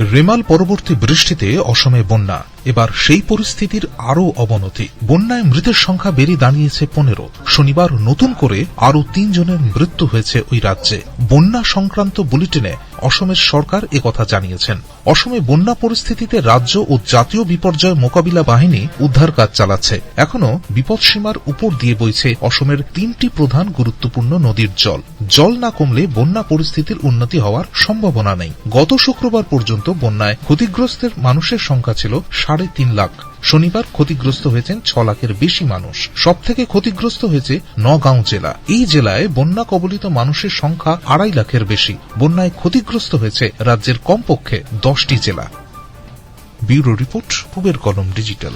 রেমাল পরবর্তী বৃষ্টিতে অসমে বন্যা। এবার সেই পরিস্থিতির আরও অবনতি। বন্যায় মৃতের সংখ্যা বেড়ে দাঁড়িয়েছে পনেরো। শনিবার নতুন করে আরও তিনজনের মৃত্যু হয়েছে ওই রাজ্যে। বন্যা সংক্রান্ত বুলেটিনে অসমের সরকার একথা জানিয়েছেন। অসমে বন্যা পরিস্থিতিতে রাজ্য ও জাতীয় বিপর্যয় মোকাবিলা বাহিনী উদ্ধার কাজ চালাচ্ছে। এখনও বিপদসীমার উপর দিয়ে বইছে অসমের তিনটি প্রধান গুরুত্বপূর্ণ নদীর জল। জল না কমলে বন্যা পরিস্থিতির উন্নতি হওয়ার সম্ভাবনা নেই। গত শুক্রবার পর্যন্ত বন্যায় ক্ষতিগ্রস্তের মানুষের সংখ্যা ছিল সাড়ে তিন লাখ। শনিবার ক্ষতিগ্রস্ত হয়েছেন ছ লাখের বেশি মানুষ। সব থেকে ক্ষতিগ্রস্ত হয়েছে নগাঁও জেলা। এই জেলায় বন্যা কবলিত মানুষের সংখ্যা আড়াই লাখের বেশি। বন্যায় ক্ষতিগ্রস্ত হয়েছে রাজ্যের কমপক্ষে দশটি জেলা। ব্যুরো রিপোর্ট, পুবের কলম ডিজিটাল।